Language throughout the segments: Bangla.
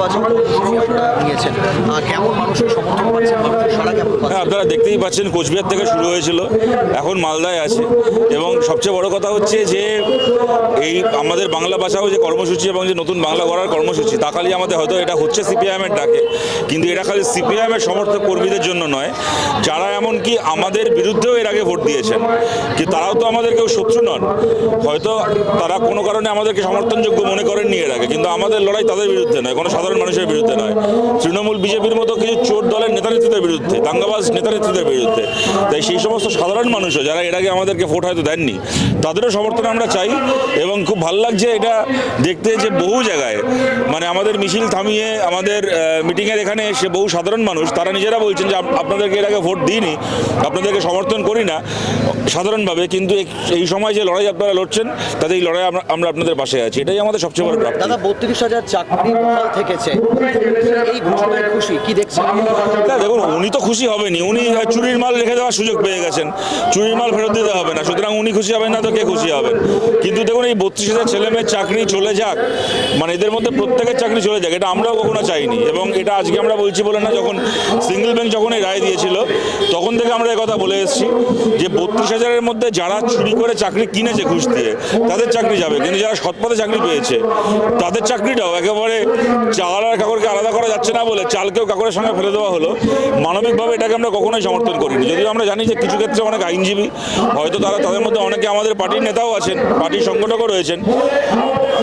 বাঁচাও আপনারা নিয়েছেন। কেমন মানুষের সমর্থন হ্যাঁ আপনারা দেখতেই পাচ্ছেন, কোচবিহার থেকে শুরু হয়েছিল, এখন মালদায় আছে। এবং সবচেয়ে বড় কথা হচ্ছে যে, এই আমাদের বাংলা ভাষাও যে কর্মসূচি এবং যে নতুন বাংলা গড়ার কর্মসূচি, তা খালি আমাদের হয়তো এটা হচ্ছে সিপিআইএমের ডাকে। কিন্তু এটা খালি সিপিআইএমের সমর্থক কর্মীদের জন্য নয়, যারা এমনকি আমাদের বিরুদ্ধেও এর আগে ভোট দিয়েছেন। কি তারাও তো আমাদের কেউ শত্রু নন। হয়তো তারা কোনো কারণে আমাদেরকে সমর্থনযোগ্য মনে করেননি এর আগে, কিন্তু আমাদের লড়াই তাদের বিরুদ্ধে নয়, কোনো সাধারণ মানুষের বিরুদ্ধে নয়। তৃণমূল বিজেপির মতো কিছু চোর দলের নেতা নেত্রীদের বিরুদ্ধে, দাঙ্গাবাজ নেতা নেত্রীদের বিরুদ্ধে। তাই সেই সমস্ত সাধারণ মানুষও যারা এর আগে আমাদেরকে ভোট হয়তো দেননি, তাদেরও সমর্থন আমরা চাই এবং খুব ভালো লাগছে এটা দেখতে যে বহু জায়গায় মানে আমাদের মিছিল থামিয়ে আমাদের মিটিংয়ের এখানে এসে বহু সাধারণ মানুষ, তারা নিজেরা বলছেন যে আপনাদেরকে এর আগে ভোট দিইনি, আপনাদেরকে সমর্থন করি না সাধারণভাবে, কিন্তু এই সময় যে লড়াই আপনারা লড়ছেন তাদের এই লড়াই আমরা- আপনাদের পাশে আছি। এটাই আমাদের সবচেয়ে বড় দাদা, বত্রিশ হাজার চাকরি বহাল থেকেছে এই ঘোষণায় খুশি, কি দেখছেন? দেখুন, উনি তো খুশি হবেনি উনি চুরির মাল রেখে দেওয়ার সুযোগ পেয়ে গেছেন। চুরির মাল ফেরত দিতে হবে না। সুতরাং উনি খুশি হবেন না তো কে খুশি হবেন কিন্তু দেখুন, এই বত্রিশ হাজার ছেলে মেয়ের চাকরি চলে যাক মানে এদের মধ্যে প্রত্যেকের চাকরি চলে যাক, এটা আমরাও কখনো চাইনি। এবং এটা আজকে আমরা বলছি বলে না, যখন সিঙ্গেল বেঞ্চ যখন এই রায় দিয়েছিল, তখন থেকে আমরা কথা বলে এসেছি যে বত্রিশ হাজারের মধ্যে যারা চুরি করে চাকরি কিনেছে ঘুষ দিয়ে, তাদের চাকরি যাবে। কিন্তু যারা সৎপথে চাকরি পেয়েছে, তাদের চাকরিটাও একেবারে চাল আর কাকরকে আলাদা করা যাচ্ছে না বলে চালকেও কাকরের সঙ্গে ফেলে দেওয়া হলো। মানবিকভাবে এটাকে আমরা কখনোই সমর্থন করিনি। যদিও আমরা জানি যে কিছু ক্ষেত্রে অনেক আইনজীবী, হয়তো তারা তাদের মধ্যে অনেকে আমাদের পার্টির নেতাও আছেন, পার্টির সংগঠকও রয়েছেন।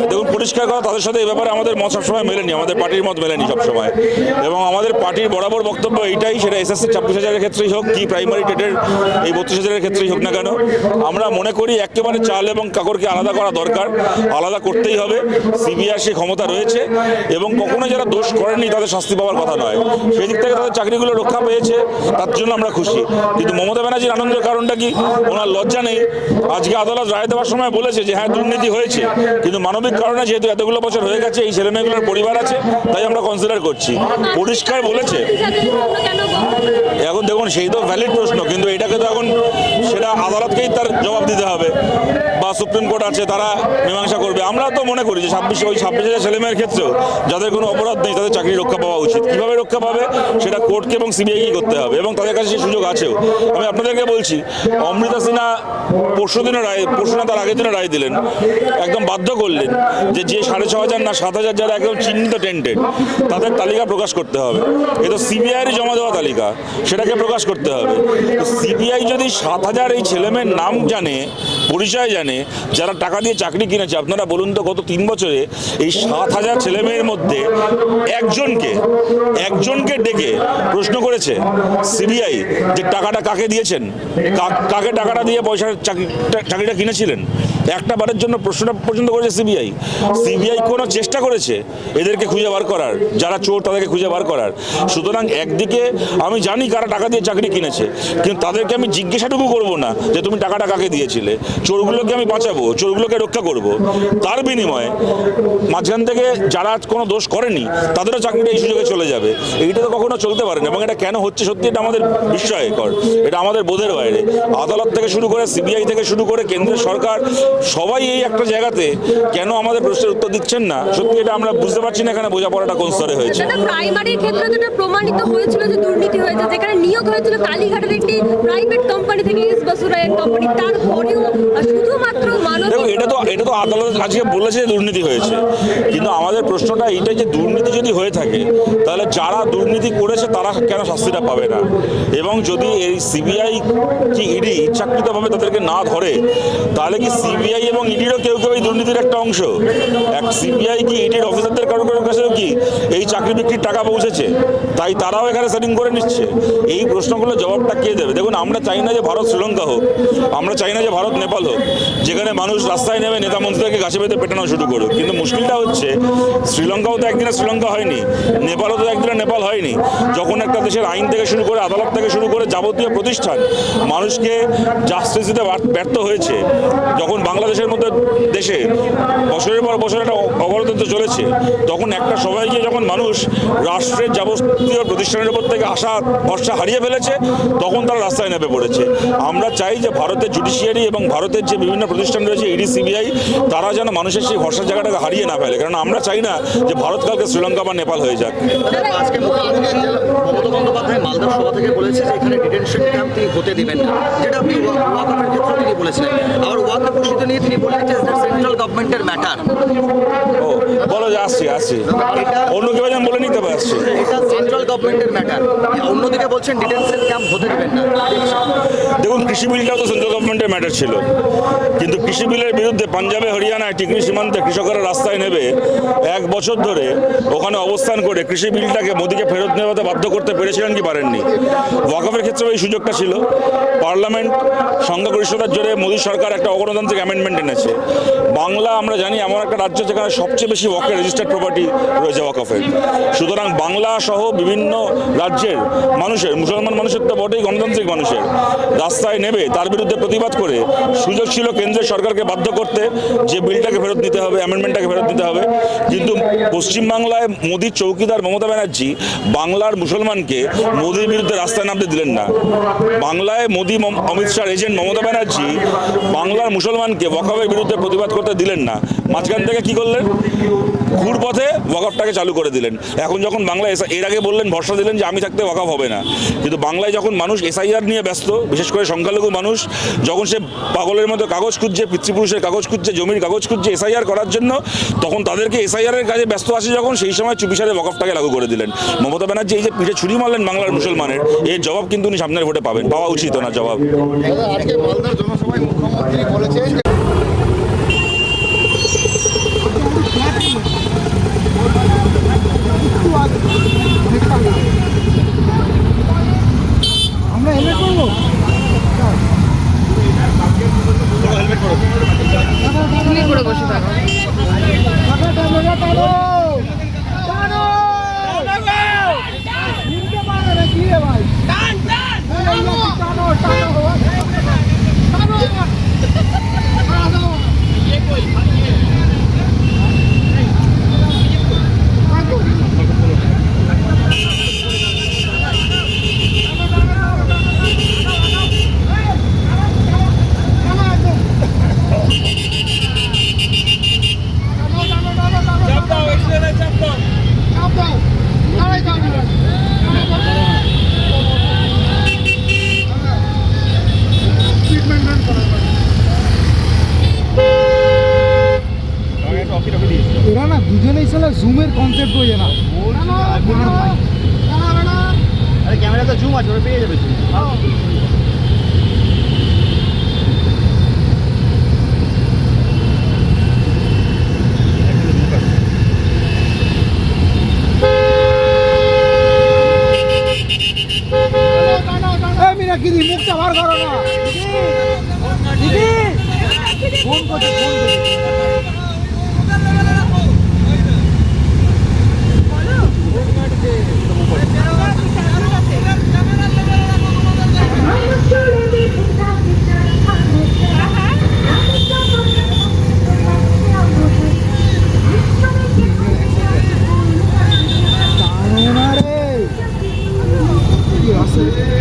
দেখুন, পরিষ্কার কথা, তাদের সাথে এই ব্যাপারে আমাদের মত সবসময় মেলেনি, আমাদের পার্টির মত মেলেনি সবসময়। এবং আমাদের পার্টির বরাবর বক্তব্য এইটাই, সেটা এস এসএসসি ছাব্বিশ হাজারের ক্ষেত্রেই হোক, কি প্রাইমারি টেটের এই বত্রিশ হাজারের ক্ষেত্রেই হোক না কেন, আমরা মনে করি একেবারে চাল এবং কাকরকে আলাদা করা দরকার, আলাদা করতেই হবে সিবিআর সেই ক্ষমতা রয়েছে, এবং কখনো যারা দোষ করেনি তাদের শাস্তি পাওয়ার কথা নয়। সেই দিক থেকে তাদের চাকরিগুলো রক্ষা পেয়েছে, তার জন্য আমরা খুশি। কিন্তু মমতা ব্যানার্জির আনন্দের কারণটা কি? ওনার লজ্জা নেই। আজকে আদালত রায় দেওয়ার সময় বলেছে যে হ্যাঁ দুর্নীতি হয়েছে, কিন্তু মানবিক কারণে যেহেতু এতগুলো বছর হয়ে গেছে, এই ছেলে মেয়েগুলোর পরিবার আছে, তাই আমরা কনসিডার করছি। পরিষ্কার বলেছে। এখন দেখুন, সেই তো ভ্যালিড প্রশ্ন, কিন্তু এটাকে তো এখন সেটা আদালতকেই তার জবাব দিতে হবে বা সুপ্রিম কোর্ট আছে, তারা মীমাংসা করবে। আমরা তো মনে করি যে ছাব্বিশ, ওই ছাব্বিশ হাজার ছেলেমেয়ের ক্ষেত্রেও যাদের কোনো অপরাধ নেই, তাদের চাকরি রক্ষা পাওয়া উচিত। কীভাবে রক্ষা পাবে সেটা কোর্টকে এবং সিবিআইকেই করতে হবে এবং তাদের কাছে সেই সুযোগ আছেও। আমি আপনাদেরকে বলছি, অমৃতা সিনহা পরশু দিনে রায়, পরশু না, তার আগের দিনে রায় দিলেন। একদম বাধ্য করলেন যে যে সাড়ে ছ হাজার না সাত হাজার যারা একদম চিহ্নিত টেন্টেড তাদের তালিকা প্রকাশ করতে হবে। এ তো সিবিআইয়ের জমা দেওয়া তালিকা, সেটাকে প্রকাশ করতে হবে। সিবিআই যদি সাত হাজার এই ছেলেমেয়ের নাম জানে, পরিচয় জানে, যারা টাকা দিয়ে চাকরি কিনেছে, আপনারা বলুন তো গত তিন বছরে এই সাত হাজার ছেলেমেয়ের মধ্যে একজনকে একজনকে ডেকে প্রশ্ন করেছে সিবিআই যে টাকাটা কাকে দিয়েছেন? কাকে টাকাটা দিয়ে পয়সা চাকরি- চাকরিটা কিনেছিলেন? একটা বারের জন্য প্রশ্নটা পর্যন্ত করেছে সিবিআই। সিবিআই কোনো চেষ্টা করেছে এদেরকে খুঁজে বার করার, যারা চোর তাদেরকে খুঁজে বার করার। সুতরাং একদিকে আমি জানি কারা টাকা দিয়ে চাকরি কিনেছে, কিন্তু তাদেরকে আমি জিজ্ঞাসাটুকু করব না যে তুমি টাকাটা কাকে দিয়েছিলে? চোরগুলোকে আমি বাঁচাবো, চোরগুলোকে রক্ষা করব। তার বিনিময়ে মাঝখান থেকে যারা কোনো দোষ করেনি, তাদেরও চাকরিটা এই সুযোগে চলে যাবে। এইটা তো কখনো চলতে পারে না, এবং এটা কেন হচ্ছে সত্যি এটা আমাদের বিস্ময়কর, এটা আমাদের বোধের বাইরে। আদালত থেকে শুরু করে, সিবিআই থেকে শুরু করে, কেন্দ্রের সরকার সবাই এই একটা জায়গাতে কেন আমাদের প্রশ্নের উত্তর দিচ্ছেন না? সত্যি এটা আমরা বুঝতে পারছি না এখানে বোঝাপড়াটা কোন স্তরে হয়েছে। প্রাইমারির ক্ষেত্রে যেটা প্রমাণিত হয়েছিল যে দুর্নীতি হয়েছে যেখানে নিয়োগ হয়েছিল কালীঘাটের একটি প্রাইভেট কোম্পানি থেকে ইস কোম্পানি তারপরেও শুধুমাত্র মানব এটা তো এটা তো আদালত আজকে বলেছে যে দুর্নীতি হয়েছে। কিন্তু আমাদের প্রশ্নটা এইটাই যে দুর্নীতি যদি হয়ে থাকে তাহলে যারা দুর্নীতি করেছে তারা কেন শাস্তিটা পাবে না? এবং যদি এই সিবিআই কি ইডি ইচ্ছাকৃতভাবে তাদেরকে না ধরে তাহলে কি সিবিআই এবং ইডিরও কেউ কেউ এই দুর্নীতির একটা অংশ। এক সিবিআই কি ইডির অফিসারদের কারও কারোর কাছেও কি এই চাকরি বিক্রির টাকা পৌঁছেছে? তাই তারাও এখানে সেটিং করে নিচ্ছে। এই প্রশ্নগুলো জবাবটা কে দেবে? দেখুন, আমরা চাই না যে ভারত শ্রীলঙ্কা হোক, আমরা চাই না যে ভারত নেপাল হোক, যেখানে মানুষ রাস্তায় নেমে নেতা মন্ত্রীদেরকে গাছে বেঁধে পেটানো শুরু করুক। কিন্তু মুশকিলটা হচ্ছে, শ্রীলঙ্কাও তো একদিনে শ্রীলঙ্কা হয়নি, নেপালও তো একদিনে নেপাল হয়নি। যখন একটা দেশের আইন থেকে শুরু করে আদালত থেকে শুরু করে যাবতীয় প্রতিষ্ঠান মানুষকে জাস্টিস দিতে ব্যর্থ হয়েছে, যখন বাংলাদেশের মধ্যে দেশে বছরের পর বছর একটা অগণতন্ত্র চলেছে, তখন একটা সময় গিয়ে যখন মানুষ রাষ্ট্রের যাবতীয় প্রতিষ্ঠানের উপর থেকে আশা, ভরসা হারিয়ে ফেলেছে, তখন তারা রাস্তায় নেমে পড়েছে। আমরা চাই যে ভারতের জুডিশিয়ারি এবং ভারতের যে বিভিন্ন প্রতিষ্ঠান রয়েছে ইডি সিবিআই, তারা যেন মানুষের সেই ভরসার জায়গাটাকে হারিয়ে না ফেলে। কারণ আমরা চাই না যে ভারত কালকে শ্রীলঙ্কা বা নেপাল হয়ে যাক। থেকে বলেছে যে এখানে ক্যাম্প তিনি হতে না। যেটা আপনি ক্ষেত্রে তিনি বলেছিলেন। ওয়াকফ প্রসিদ্ধ নিয়ে তিনি বললেন যে সেন্ট্রাল গভর্নমেন্টের ম্যাটার ও বলো যে আসছি আসছি। অন্য কেউ যেন বলে নিতে পারে আসছি। এটা সেন্ট্রাল গভর্নমেন্টের ম্যাটার অন্যদিকে বলছেন ডিটেনশন ক্যাম্প হতে দিবেন না। দেখুন কৃষি বিলটাও তো সেন্ট্রাল গভর্নমেন্টের ম্যাটার ছিল। কিন্তু কৃষি বিলের বিরুদ্ধে পাঞ্জাবে হরিয়ানায় টিকরি সীমান্তে কৃষকরা রাস্তায় নেবে। এক বছর ধরে ওখানে অবস্থান করে কৃষি বিলটাকে মোদীকে ফেরত নেওয়াতে বাধ্য করতে পেরেছিলেন কি পারেননি? ওয়াকফের ক্ষেত্রেও এই সুযোগটা ছিল। পার্লামেন্ট সংখ্যাগরিষ্ঠতার জোরে মোদী সরকার একটা অগণতান্ত্রিক অ্যামেন্ডমেন্ট এনেছে। বাংলা আমরা জানি এমন একটা রাজ্য যেখানে সবচেয়ে বেশি ওয়াকের রেজিস্টার্ড প্রপার্টি রয়েছে ওয়াকফের সুতরাং বাংলা সহ বিভিন্ন রাজ্যের মানুষের, মুসলমান মানুষের তো বটেই গণতান্ত্রিক মানুষের, রাস্তায় নেবে, তার বিরুদ্ধে প্রতিবাদ করে সুযোগ ছিল কেন্দ্রের সরকারকে বাধ্য করতে যে বিলটাকে ফেরত নিতে হবে অ্যামেন্ডমেন্টটাকে ফেরত নিতে হবে। কিন্তু পশ্চিমবাংলায় মোদির চৌকিদার মমতা ব্যানার্জি বাংলার মুসলমানকে মোদীর বিরুদ্ধে রাস্তায় নামতে দিলেন না। বাংলায় মোদী, অমিত শাহ এজেন্ট মমতা ব্যানার্জি বাংলার মুসলমানকে ওয়াকফের বিরুদ্ধে প্রতিবাদ করতে দিলেন না। মাঝখান থেকে কি করলেন? ঘুরপথে ওয়াকফটাকে চালু করে দিলেন। এখন যখন বাংলা এর আগে বললেন, ভরসা দিলেন যে আমি থাকতে ওয়াকফ হবে না। কিন্তু বাংলায় যখন মানুষ এসআইআর নিয়ে ব্যস্ত, বিশেষ করে সংখ্যালঘু মানুষ, যখন সে পাগলের মতো কাগজ খুঁজছে, পিতৃপুরুষের কাগজ খুঁজছে, জমির কাগজ খুঁজছে এসআইআর করার জন্য, তখন তাদেরকে এসআইআর এর কাজে ব্যস্ত আছে যখন সেই সময় চুপিসারে ওয়াকফটাকে লাগু করে দিলেন। মমতা ব্যানার্জি এই যে পিঠে ছুরি মারলেন বাংলার মুসলমানের, এর জবাব কিন্তু উনি সামনের ভোটে পাবেন। পাওয়া উচিত না জবাব। আজকে মালদার জনসভায় মুখ্যমন্ত্রী বলেছেন যে আমরা হেলমেট করব তুমি করে বসে থাকো টাকা টানো না টানো টানো নিতে পারে না কি রে ভাই টান টান টানো টানো টানো চাপ দাও আড়াই দাও স্পিড মেনটেন করো এরা না দুজনেই ছিল জুমের কনসেপ্ট বোঝে না। ক্যামেরা তো জুম আছে ওরা পেয়ে যাবে তুমি এই মিনাকিরি মুখটা বার করো না দিদি ফোন করছে ফোন করছে টানো না রে কি আছে